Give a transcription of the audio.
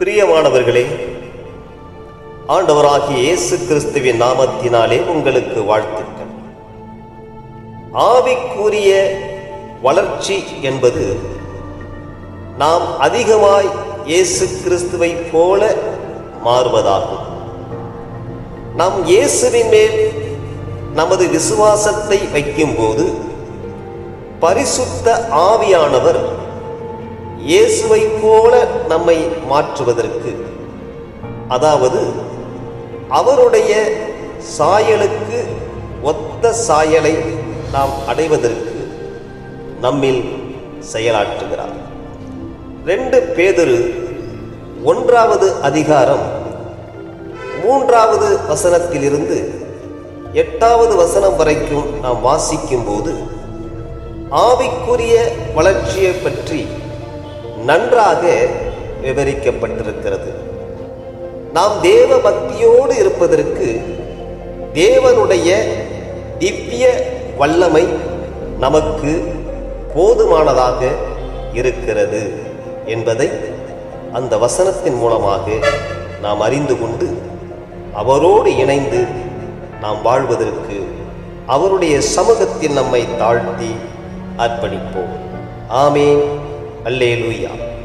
பிரியமானவர்களே ஆண்டவராகிய இயேசு கிறிஸ்துவின் நாமத்தினாலே உங்களுக்கு வாழ்த்துக்கள். ஆவிக்குரிய வளர்ச்சி என்பது நாம் அதிகமாய் இயேசு கிறிஸ்துவை போல மாறுவதாகும். நாம் இயேசுவின் மேல் நமது விசுவாசத்தை வைக்கும்போது பரிசுத்த ஆவியானவர் இயேசுவை போல நம்மை மாற்றுவதற்கு. அதாவது அவருடைய சாயலுக்கு ஒத்த சாயலை நாம் அடைவதற்கு நம்மில் செயலாற்றுகிறார். ரெண்டு பேதரு ஒன்றாவது அதிகாரம் மூன்றாவது வசனத்திலிருந்து எட்டாவது வசனம் வரைக்கும் நாம் வாசிக்கும்போது ஆவிக்குரிய வளர்ச்சியை பற்றி நன்றாக விவரிக்கப்பட்டிருக்கிறது. நாம் தேவ பக்தியோடு இருப்பதற்கு தேவனுடைய திவ்ய வல்லமை நமக்கு போதுமானதாக இருக்கிறது என்பதை அந்த வசனத்தின் மூலமாக நாம் அறிந்து கொண்டு அவரோடு இணைந்து நாம் வாழ்வதற்கு அவருடைய சமூகத்தில் நம்மை தாழ்த்தி அர்ப்பணிப்போம். ஆமேன் அல்லேலூயா.